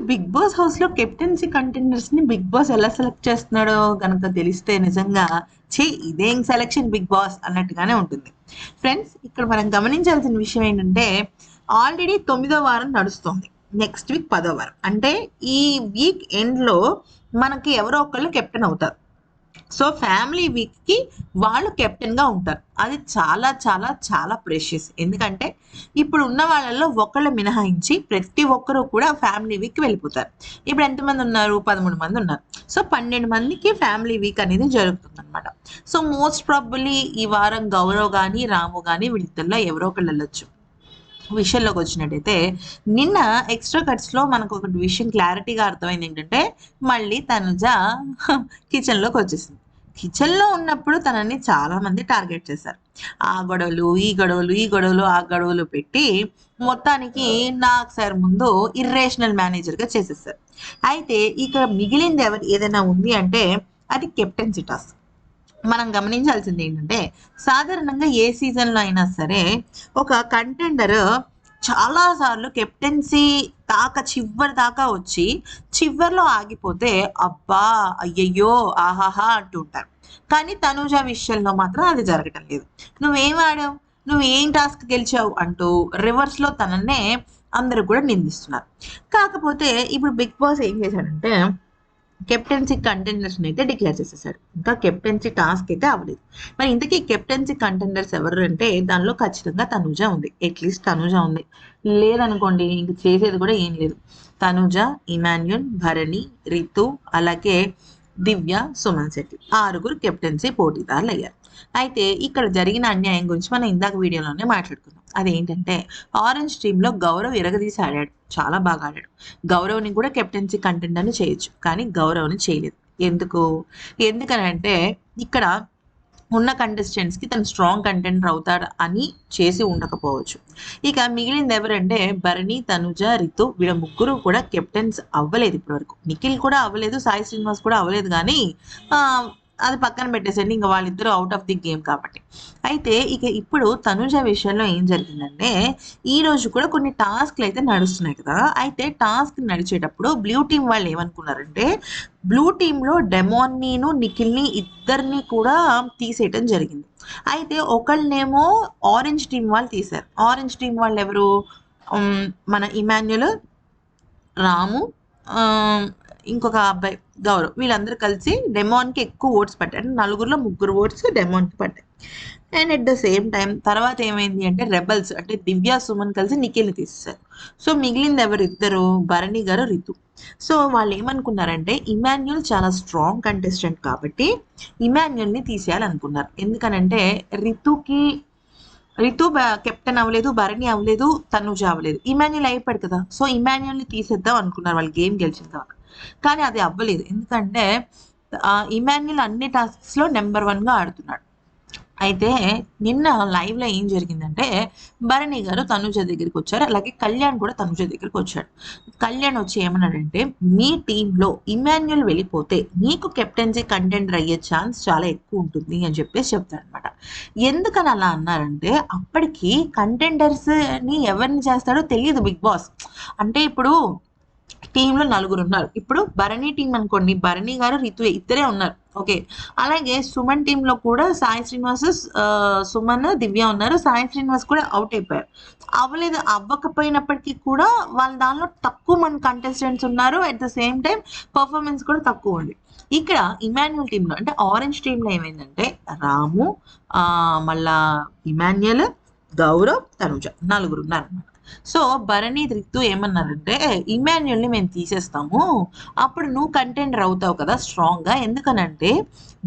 అసలు big Boss హౌస్లో captaincy కంటెండర్స్ని బిగ్ బాస్ ఎలా సెలెక్ట్ చేస్తున్నాడో గనక తెలిస్తే నిజంగా చే ఇదేం సెలెక్షన్ బిగ్ బాస్ అన్నట్టుగానే ఉంటుంది. ఫ్రెండ్స్ ఇక్కడ మనం గమనించాల్సిన విషయం ఏంటంటే ఆల్రెడీ తొమ్మిదో వారం నడుస్తుంది. నెక్స్ట్ వీక్ పదో వారం. అంటే ఈ వీక్ ఎండ్లో మనకి ఎవరో ఒకళ్ళు కెప్టెన్ అవుతారు. సో ఫ్యామిలీ వీక్కి వాళ్ళు కెప్టెన్గా ఉంటారు. అది చాలా చాలా చాలా ప్రెషియస్. ఎందుకంటే ఇప్పుడు ఉన్న వాళ్ళల్లో ఒకళ్ళు మినహాయించి ప్రతి ఒక్కరూ కూడా ఫ్యామిలీ వీక్ వెళ్ళిపోతారు. ఇప్పుడు ఎంతమంది ఉన్నారు? పదమూడు మంది ఉన్నారు. సో పన్నెండు మందికి ఫ్యామిలీ వీక్ అనేది జరుగుతుందనమాట సో మోస్ట్ ప్రాబ్లీ ఈ వారం గౌరవ్ కానీ రాము కానీ వీళ్ళిద్దరిలో ఎవరో ఒకళ్ళు వెళ్ళొచ్చు. విషయంలోకి వచ్చినట్టయితే నిన్న ఎక్స్ట్రా కట్స్లో మనకు ఒక విషయం క్లారిటీగా అర్థమైంది ఏంటంటే మళ్ళీ తనుజ కిచెన్లోకి వచ్చేసింది. కిచెన్లో ఉన్నప్పుడు తనని చాలా మంది టార్గెట్ చేశారు. ఆ గొడవలు ఈ గొడవలు ఈ గొడవలు ఆ గొడవలు పెట్టి మొత్తానికి నాకు సార్ ముందు ఇర్రేషనల్ మేనేజర్గా చేసేసారు. అయితే ఇక్కడ మిగిలింది ఎవరు ఏదైనా ఉంది అంటే అది కెప్టెన్సీ టాస్క్ మనం గమనించాల్సింది ఏంటంటే సాధారణంగా ఏ సీజన్లో అయినా సరే ఒక కంటెండర్ చాలా సార్లు కెప్టెన్సీ దాకా చివరి దాకా వచ్చి చివరిలో ఆగిపోతే అబ్బా అయ్యయ్యో ఆహాహా అంటుంటారు కానీ తనూజ విషయంలో మాత్రం అది జరగటం లేదు. నువ్వేం ఆడావు? నువ్వు ఏం టాస్క్ గెలిచావు? అంటూ రివర్స్లో తననే అందరూ కూడా నిందిస్తున్నారు. కాకపోతే ఇప్పుడు బిగ్ బాస్ ఏం చేశాడంటే కెప్టెన్సీ కంటెండర్స్ని అయితే డిక్లేర్ చేసేసాడు ఇంకా కెప్టెన్సీ టాస్క్ అయితే అవ్వలేదు. మరి ఇంతకీ కెప్టెన్సీ కంటెండర్స్ ఎవరు అంటే దానిలో ఖచ్చితంగా తనుజ ఉంది. అట్లీస్ట్ తనుజ ఉంది. లేదనుకోండి ఇంక చేసేది కూడా ఏం లేదు. తనుజ ఇమాన్యుల్ భరణి రితు అలాగే దివ్య సుమన్ శెట్టి ఆరుగురు కెప్టెన్సీ పోటీదారులు అయ్యారు అయితే ఇక్కడ జరిగిన అన్యాయం గురించి మనం ఇందాక వీడియోలోనే మాట్లాడుకున్నాం. అదేంటంటే ఆరెంజ్ టీంలో గౌరవ్ ఇరగదీసి ఆడాడు చాలా బాగా ఆడాడు. గౌరవ్ని కూడా కెప్టెన్సీ కంటెంట్ అని చేయొచ్చు కానీ గౌరవ్ని చేయలేదు. ఎందుకు? ఎందుకనంటే ఇక్కడ ఉన్న కంటెస్టెంట్స్కి తను స్ట్రాంగ్ కంటెంటర్ అవుతాడు అని చేసి ఉండకపోవచ్చు. ఇక మిగిలింది ఎవరంటే భరణి తనుజ రితు వీళ్ళ ముగ్గురు కూడా కెప్టెన్స్ అవ్వలేదు ఇప్పటివరకు. నిఖిల్ కూడా అవ్వలేదు సాయి శ్రీనివాస్ కూడా అవ్వలేదు కానీ అది పక్కన పెట్టేసండి ఇంకా వాళ్ళిద్దరూ అవుట్ ఆఫ్ ది గేమ్ కాబట్టి. అయితే ఇక ఇప్పుడు తనుజ విషయంలో ఏం జరిగిందంటే ఈ రోజు కూడా కొన్ని టాస్క్లు అయితే నడుస్తున్నాయి కదా. అయితే టాస్క్ నడిచేటప్పుడు బ్లూ టీం వాళ్ళు ఏమనుకున్నారంటే బ్లూ టీంలో డెమోన్నీను నిఖిల్ని ఇద్దరిని కూడా తీసేయటం జరిగింది. అయితే ఒకళ్ళనేమో ఆరెంజ్ టీం వాళ్ళు తీశారు. ఆరెంజ్ టీం వాళ్ళు ఎవరు? మన ఇమాన్యుల్ రాము ఇంకొక అబ్బాయి గౌరవ్ వీళ్ళందరూ కలిసి డెమోన్కి ఎక్కువ ఓట్స్ పట్టారు నలుగురిలో ముగ్గురు ఓట్స్ డెమోన్కి పట్టాయి and at the same time తర్వాత ఏమైంది అంటే రెబల్స్ అంటే దివ్య సుమన్ కలిసి నిఖిల్ని తీసేశారు. సో మిగిలింది ఎవరు? ఇద్దరు భరణి గారు రితు. సో వాళ్ళు ఏమనుకున్నారంటే ఇమాన్యుల్ చాలా స్ట్రాంగ్ కంటెస్టెంట్ కాబట్టి ఇమాన్యుల్ని తీసేయాలనుకున్నారు. ఎందుకనంటే రితుకి రితు కెప్టెన్ అవ్వలేదు భరణి అవ్వలేదు తనుజ అవ్వలేదు. ఇమాన్యుల్ అయిపోయాడు కదా సో ఇమాన్యుల్ని తీసేద్దాం అనుకున్నారు. వాళ్ళు గేమ్ గెలిచిన తర్వాత. కానీ అది అవ్వలేదు. ఎందుకంటే ఆ, ఇమాన్యుల్ అన్ని టాస్క్స్లో నెంబర్ వన్గా ఆడుతున్నాడు. అయితే నిన్న లైవ్లో ఏం జరిగిందంటే భరణి గారు తనుజ దగ్గరికి వచ్చారు. అలాగే కళ్యాణ్ కూడా తనుజ దగ్గరికి వచ్చాడు. కళ్యాణ్ వచ్చి ఏమన్నాడంటే మీ టీంలో ఇమాన్యుల్ వెళ్ళిపోతే నీకు కెప్టెన్సీ కంటెండర్ అయ్యే ఛాన్స్ చాలా ఎక్కువ ఉంటుంది అని చెప్పేసి చెప్తాడనమాట ఎందుకని అలా అన్నారంటే అప్పటికి కంటెండర్స్ని ఎవరిని చేస్తాడో తెలియదు బిగ్ బాస్. అంటే ఇప్పుడు టీంలో నలుగురు ఉన్నారు ఇప్పుడు భరణి టీం అనుకోండి. భరణి గారు రితు ఇద్దరే ఉన్నారు. ఓకే. అలాగే సుమన్ టీంలో కూడా సాయి శ్రీనివాస్ సుమన్ దివ్య ఉన్నారు. సాయి శ్రీనివాస్ కూడా అవుట్ అయిపోయారు. అవ్వలేదు. అవ్వకపోయినప్పటికీ కూడా వాళ్ళ దానిలో తక్కువ మంది కంటెస్టెంట్స్ ఉన్నారు. At the same time performance కూడా తక్కువ ఉంది. ఇక్కడ ఇమాన్యుయల్ టీంలో అంటే ఆరెంజ్ టీంలో ఏమైందంటే రాము మళ్ళా ఇమాన్యుయల్ గౌరవ్ తనుజ నలుగురు ఉన్నారన్నమాట. సో భరణి రిక్తు ఏమన్నారంటే ఇమాన్యుల్ని మేము తీసేస్తాము. అప్పుడు నువ్వు కంటెండర్ అవుతావు కదా స్ట్రాంగ్గా ఎందుకనంటే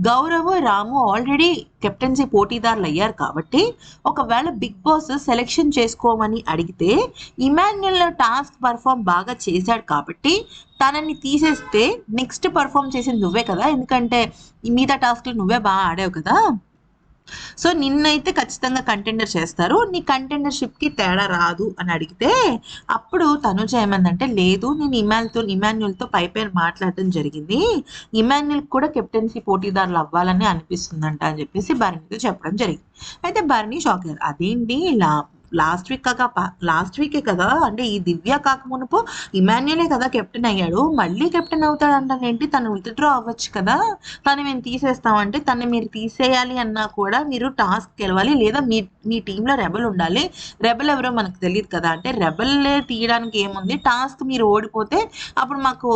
గౌరవ్ రాము ఆల్రెడీ కెప్టెన్సీ పోటీదారులు అయ్యారు కాబట్టి ఒకవేళ బిగ్ బాస్ సెలెక్షన్ చేసుకోమని అడిగితే ఇమాన్యుల్ టాస్క్ పర్ఫామ్ బాగా చేశాడు కాబట్టి తనని తీసేస్తే నెక్స్ట్ పర్ఫామ్ చేసింది నువ్వే కదా. ఎందుకంటే మిగతా టాస్క్లు నువ్వే బాగా ఆడావు కదా. సో నిన్నైతే ఖచ్చితంగా కంటెండర్ చేస్తారు. నీ కంటెండర్షిప్కి తేడా రాదు అని అడిగితే అప్పుడు తను చేయమందంటే లేదు నేను ఇమాన్యుల్తో ఇమాన్యుల్తో పై పైన మాట్లాడడం జరిగింది. ఇమాన్యుల్ కూడా కెప్టెన్సీ పోటీదారులు అవ్వాలని అనిపిస్తుందంట అని చెప్పేసి భరణితో చెప్పడం జరిగింది. అయితే భరణి షాక్ అయ్యారు. అదేంటి ఇలా లాస్ట్ వీక్ కాక లాస్ట్ వీకే కదా అంటే ఈ దివ్య కాక మునుపు ఇమాన్యులే కదా కెప్టెన్ అయ్యాడు. మళ్ళీ కెప్టెన్ అవుతాడు ఏంటి? తను విత్డ్రా అవ్వచ్చు కదా. తను మేము తీసేస్తామంటే తను మీరు తీసేయాలి అన్నా కూడా మీరు టాస్క్ గెలవాలి. లేదా మీ మీ టీంలో రెబల్ ఉండాలి. రెబల్ ఎవరో మనకు తెలియదు కదా. అంటే రెబల్ తీయడానికి ఏముంది? టాస్క్ మీరు ఓడిపోతే అప్పుడు మాకు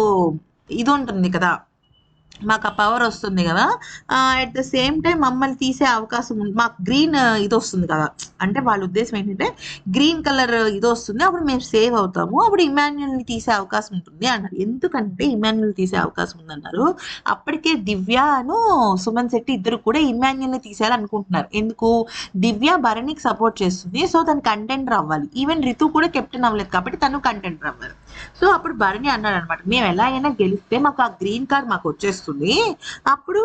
ఇది ఉంటుంది కదా. మాకు ఆ పవర్ వస్తుంది కదా. అట్ ద సేమ్ టైం మమ్మల్ని తీసే అవకాశం ఉంది మాకు గ్రీన్ ఇది వస్తుంది కదా. అంటే వాళ్ళ ఉద్దేశం ఏంటంటే గ్రీన్ కలర్ ఇది వస్తుంది. అప్పుడు మేము సేవ్ అవుతాము. అప్పుడు ఇమాన్యుల్ని తీసే అవకాశం ఉంటుంది అన్నారు. ఎందుకంటే ఇమాన్యుల్ తీసే అవకాశం ఉందన్నారు. అప్పటికే దివ్యను సుమన్ శెట్టి ఇద్దరు కూడా ఇమాన్యుల్ని తీసేయాలనుకుంటున్నారు. ఎందుకు? దివ్య భరణికి సపోర్ట్ చేస్తుంది. సో తను కంటెంటర్ అవ్వాలి ఈవెన్ రితు కూడా కెప్టెన్ అవ్వలేదు కాబట్టి తను కంటెంటర్ అవ్వాలి సో అప్పుడు భరణి అన్నాడు అనమాట మేము ఎలా అయినా గెలిస్తే మాకు ఆ గ్రీన్ కార్డ్ మాకు వచ్చేస్తుంది. అప్పుడు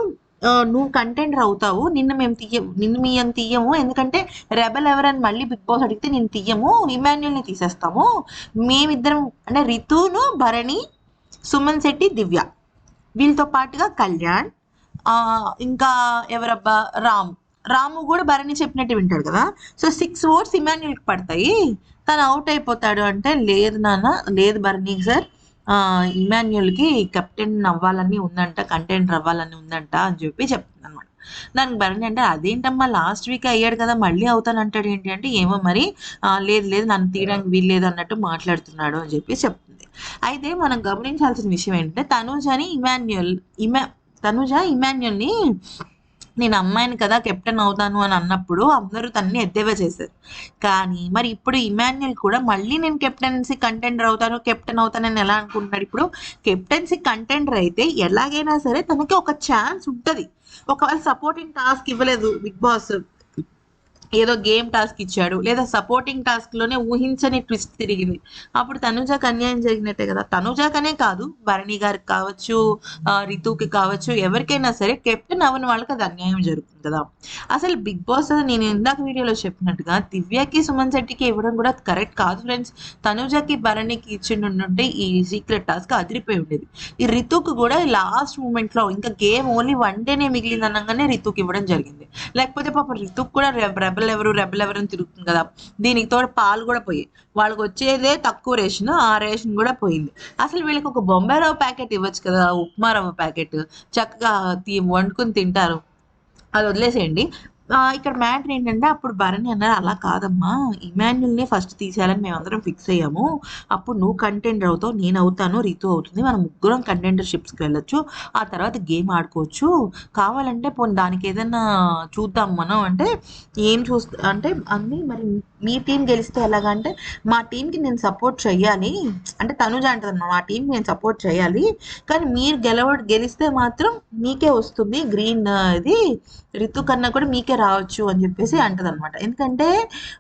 నువ్వు కంటెంట్ అవుతావు. నిన్ను మేము తీయము నిన్ను మేము తీయము. ఎందుకంటే రెబల్ ఎవరని మళ్ళీ బిగ్ బాస్ అడిగితే నేను తీయము. ఇమాన్యుల్ని తీసేస్తాము. మేమిద్దరం అంటే రితును భరణి సుమన్ శెట్టి దివ్య. వీళ్ళతో పాటుగా కళ్యాణ్ ఇంకా ఎవరబ్బా? రామ్. రాము కూడా భరణి చెప్పినట్టు వింటాడు కదా. సో సిక్స్ ఓట్స్ ఇమాన్యుల్కి పడతాయి. తను అవుట్ అయిపోతాడు అంటే లేదు నాన్న లేదు భరణి సార్ ఆ, ఇమాన్యుల్కి కెప్టెన్ అవ్వాలని ఉందంట కంటెంట్ అవ్వాలని ఉందంట అని చెప్పి చెప్తుంది అనమాట దానికి భరణి అంటే అదేంటమ్మా లాస్ట్ వీక్ అయ్యాడు కదా మళ్ళీ అవుతానంటాడు ఏంటి అంటే ఏమో మరి లేదు లేదు నన్ను తీయడానికి వీల్లేదు అన్నట్టు మాట్లాడుతున్నాడు అని చెప్పి చెప్తుంది. అయితే మనం గమనించాల్సిన విషయం ఏంటంటే తనుజని ఇమాన్యుల్ ఇమా తనుజ ఇమాన్యుల్ని నేను అమ్మాయిని కదా కెప్టెన్ అవుతాను అని అన్నప్పుడు అందరూ తన్ని ఎద్దేవా చేశారు. కానీ మరి ఇప్పుడు ఇమాన్యుల్ కూడా మళ్ళీ నేను కెప్టెన్సీ కంటెండర్ అవుతాను కెప్టెన్ అవుతానని ఎలా అనుకుంటున్నాడు ఇప్పుడు కెప్టెన్సీ కంటెండర్ అయితే ఎలాగైనా సరే తనకి ఒక ఛాన్స్ ఉంటుంది. ఒకవేళ సపోర్టింగ్ టాస్క్ ఇవ్వలేదు బిగ్ బాస్ ఏదో గేమ్ టాస్క్ ఇచ్చాడు లేదా సపోర్టింగ్ టాస్క్లోనే ఊహించని ట్విస్ట్ తిరిగింది. అప్పుడు తనుజాకి అన్యాయం జరిగినట్టే కదా. తనుజాకనే కాదు భరణి గారికి కావచ్చు రితుకి కావచ్చు ఎవరికైనా సరే కెప్టెన్ అవ్వని వాళ్ళకి అది అన్యాయం జరుగుతుంది కదా. అసలు బిగ్ బాస్ నేను ఇందాక వీడియోలో చెప్పినట్టుగా దివ్యకి సుమన్ శెట్టికి ఇవ్వడం కూడా కరెక్ట్ కాదు ఫ్రెండ్స్. తనుజకి భరణికి ఇచ్చిండుంటే ఈ సీక్రెట్ టాస్క్ అదిరిపోయి ఉండేది. ఈ రితుకు కూడా లాస్ట్ మూమెంట్లో ఇంకా గేమ్ ఓన్లీ వన్ డేనే మిగిలింది అనగానే రితుక్ ఇవ్వడం జరిగింది. లేకపోతే పాప రితుక్ కూడా రెబల్ ఎవరు రెబల్ ఎవరు తిరుగుతుంది కదా. దీనికి తోడు పాలు కూడా పోయి వాళ్ళకి వచ్చేదే తక్కువ రేషన్ ఆ రేషన్ కూడా పోయింది. అసలు వీళ్ళకి ఒక బొంబాయి రవ్వ ప్యాకెట్ ఇవ్వచ్చు కదా ఉప్మా రవ్వ ప్యాకెట్. చక్కగా వండుకొని వండుకుని తింటారు. అది వదిలేసేయండి. ఇక్కడ మ్యాటర్ ఏంటంటే అప్పుడు భరణి అన్నారు అలా కాదమ్మా. ఇమాన్యుల్ని ఫస్ట్ తీసేయాలని మేమందరం ఫిక్స్ అయ్యాము. అప్పుడు నువ్వు కంటెండర్ అవుతావు నేను అవుతాను రితు అవుతుంది. మనం ముగ్గురం కంటెండర్షిప్స్కి వెళ్ళొచ్చు. ఆ తర్వాత గేమ్ ఆడుకోవచ్చు. కావాలంటే పోనీ దానికి ఏదైనా చూద్దాం మనం. అంటే ఏం చూస్తా అంటే అన్ని మరి మీ టీం గెలిస్తే ఎలాగంటే మా టీంకి నేను సపోర్ట్ చేయాలి. అంటే తనుజ అంటుంది మా టీంకి నేను సపోర్ట్ చేయాలి. కానీ మీరు గెలవ గెలిస్తే మాత్రం మీకే వస్తుంది గ్రీన్ ఇది. రితు కన్నా కూడా మీకే రావచ్చు అని చెప్పేసి అంటది అనమాట ఎందుకంటే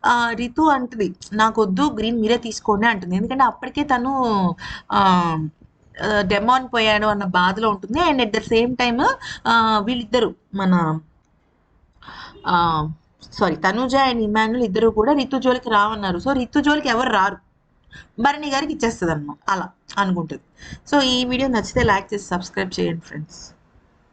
ఆ, రితు అంటది నాకు వద్దు గ్రీన్ మీరే తీసుకోండి అంటుంది. ఎందుకంటే అప్పటికే తను ఆ, డెమాన్ పోయాడు అన్న బాధలో ఉంటుంది. And at the same time వీళ్ళిద్దరు మన సారీ తనుజ అండ్ ఇమానుల్ ఇద్దరు కూడా రితు జోలికి రావన్నారు. సో రితు జోలికి ఎవరు రారు. భరణి గారికి ఇచ్చేస్తుంది అన్నమాట అలా అనుకుంటుంది. సో ఈ వీడియో నచ్చితే లైక్ చేసి సబ్స్క్రైబ్ చేయండి ఫ్రెండ్స్.